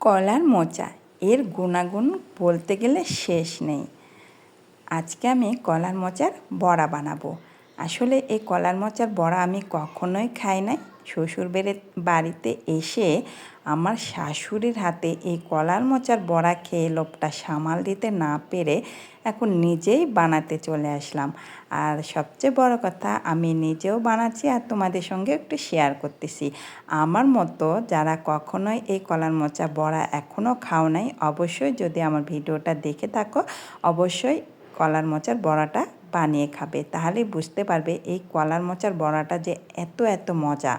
কলার মোচা। এর গুণাগুণ বলতে গেলে শেষ নেই। আজকে আমি কলার মোচার বড়া বানাবো। আসলে এই কলার মোচার বড়া আমি কখনোই খাই নাই। শ্বশুর বেড়ে বাড়িতে এসে আমার শাশুড়ির হাতে এই কলার মোচার বড়া খেয়ে লোভটা সামাল দিতে না পেরে এখন নিজেই বানাতে চলে আসলাম। আর সবচেয়ে বড় কথা, আমি নিজেও বানাচ্ছি আর তোমাদের সঙ্গে একটু শেয়ার করতেছি। আমার মতো যারা কখনোই এই কলার মোচা বড়া এখনও খাও নাই, অবশ্যই যদি আমার ভিডিওটা দেখে থাকো, অবশ্যই কলার মোচার বড়াটা বানিয়ে খাবে। তাহলে বুঝতে পারবে এই কলার মোচার বড়াটা যে এত এত মজা।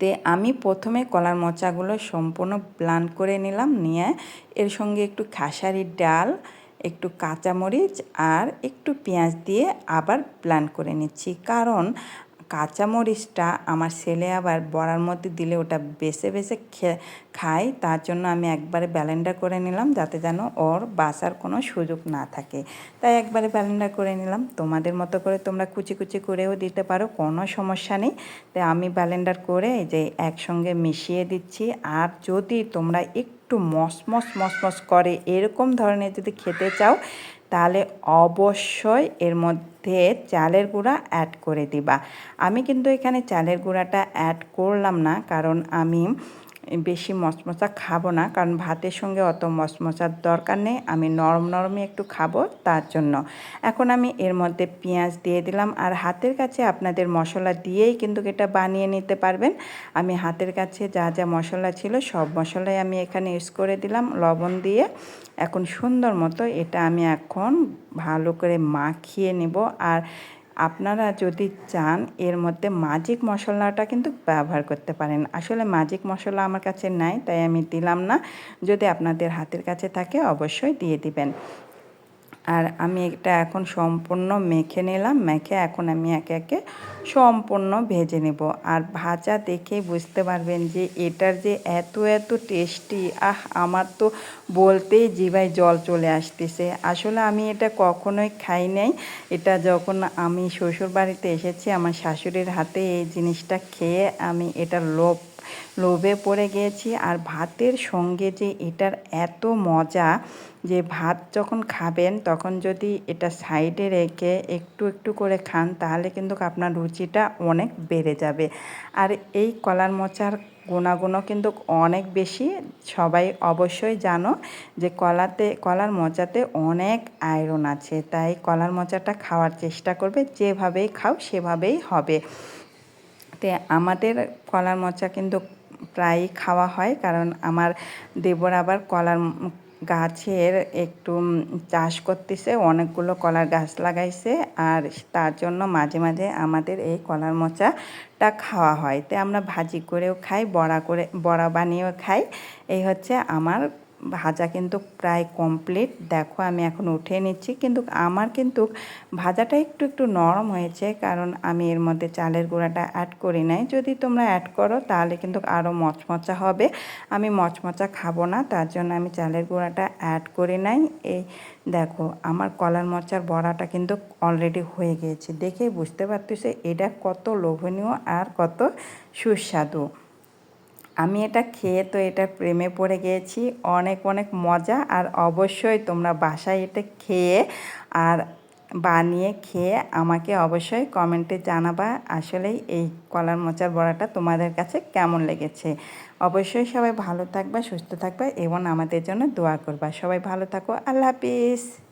তে আমি প্রথমে কলার মোচাগুলো সম্পূর্ণ প্লান করে নিলাম, নিয়ে এর সঙ্গে একটু খাসারির ডাল, একটু কাঁচামরিচ আর একটু পেঁয়াজ দিয়ে আবার প্ল্যান করে নিচ্ছি। কারণ কাঁচামরিচটা আমার ছেলে আবার বড়ার মধ্যে দিলে ওটা বেছে বেছে খায়। তার জন্য আমি একবারে ব্যালেন্ডার করে নিলাম যাতে যেন ওর বাসার কোনো সুযোগ না থাকে। তাই একবারে ব্যালেন্ডার করে নিলাম। তোমাদের মতো করে তোমরা কুচি কুচি করেও দিতে পারো, কোনো সমস্যা নেই। তাই আমি ব্যালেন্ডার করে যে একসঙ্গে মিশিয়ে দিচ্ছি। আর যদি তোমরা একটু মসমস মসমস করে এরকম ধরনের যদি খেতে চাও তাহলে অবশ্যই এর মধ্যে চালের গুঁড়া অ্যাড করে দিবা। আমি কিন্তু এখানে চালের গুঁড়াটা অ্যাড করলাম না, কারণ আমি বেশি মশমশা খাব না, কারণ ভাতের সঙ্গে অত মশমশার দরকার নেই, আমি নরম নরমই একটু খাব তার জন্য। এখন আমি এর মধ্যে পেঁয়াজ দিয়ে দিলাম, আর হাতের কাছে আপনাদের মশলা দিয়েই কিন্তু এটা বানিয়ে নিতে পারবেন। আমি হাতের কাছে যা যা মশলা ছিল সব মশলাই আমি এখানে ইউজ করে দিলাম, লবণ দিয়ে। এখন সুন্দর মতো এটা আমি এখন ভালো করে মাখিয়ে নেব। আর আপনারা যদি চান, এর মধ্যে মাজিক মশলাটা কিন্তু ব্যবহার করতে পারেন। আসলে মাজিক মশলা আমার কাছে নাই, তাই আমি দিলাম না। যদি আপনাদের হাতের কাছে থাকে, অবশ্যই দিয়ে দিবেন। আর আমি এটা এখন সম্পূর্ণ মেখে নিলাম, মেখে এখন আমি একে একে সম্পূর্ণ ভেজে নেব। আর ভাজা দেখে বুঝতে পারবেন যে এটার যে এত এত টেস্টি, আহ, আমার তো বলতেই জিভায় জল চলে আসতেছে। আসলে আমি এটা কখনোই খাই নাই। এটা যখন আমি শ্বশুর বাড়িতে এসেছি, আমার শাশুড়ির হাতে এই জিনিসটা খেয়ে আমি এটা লোভ লোভে পড়ে গিয়েছি আর ভাতের সঙ্গে যে এটার এত মজা যে ভাত যখন খাবেন, তখন যদি এটা সাইডে রেখে একটু একটু করে খান, তাহলে কিন্তু আপনার রুচিটা অনেক বেড়ে যাবে। আর এই কলার মোচার গুণাগুণও কিন্তু অনেক বেশি। সবাই অবশ্যই জানো যে কলাতে, কলার মোচাতে অনেক আয়রন আছে। তাই কলার মোচাটা খাওয়ার চেষ্টা করবে। যেভাবেই খাও, সেভাবেই হবে। তে আমাদের কলার মোচা কিন্তু প্রায়ই খাওয়া হয়, কারণ আমার দেবর আবার কলার গাছের একটু চাষ করতেছে, অনেকগুলো কলার গাছ লাগাইছে আর তার জন্য মাঝে মাঝে আমাদের এই কলার মোচাটা খাওয়া হয়। তো আমরা ভাজি করেও খাই, বড়া করে, বড়া বানিয়েও খাই। এই হচ্ছে আমার ভাজা কিন্তু প্রায় কমপ্লিট দেখো, আমি এখন উঠিয়ে নিচ্ছি। কিন্তু আমার কিন্তু ভাজাটা একটু একটু নরম হয়েছে, কারণ আমি এর মধ্যে চালের গুঁড়াটা অ্যাড করি নাই। যদি তোমরা অ্যাড করো, তাহলে কিন্তু আরও মচমচা হবে। আমি মচমচা খাব না, তার জন্য আমি চালের গুঁড়াটা অ্যাড করি নাই। এই দেখো, আমার কলার মচার বড়াটা কিন্তু অলরেডি হয়ে গিয়েছে। দেখেই বুঝতে পারতেছে, এটা কত লোভনীয় আর কত সুস্বাদু। আমি এটা খেয়ে তো এটা প্রেমে পড়ে গিয়েছি অনেক অনেক মজা আর অবশ্যই তোমরা বাসায় এটা খেয়ে আর বানিয়ে খেয়ে আমাকে অবশ্যই কমেন্টে জানাবা আসলেই এই কলার মোচার বড়াটা তোমাদের কাছে কেমন লেগেছে। অবশ্যই সবাই ভালো থাকবা, সুস্থ থাকবা এবং আমাদের জন্য দোয়া করবা। সবাই ভালো থাকো, আল্লাহ হাফিজ।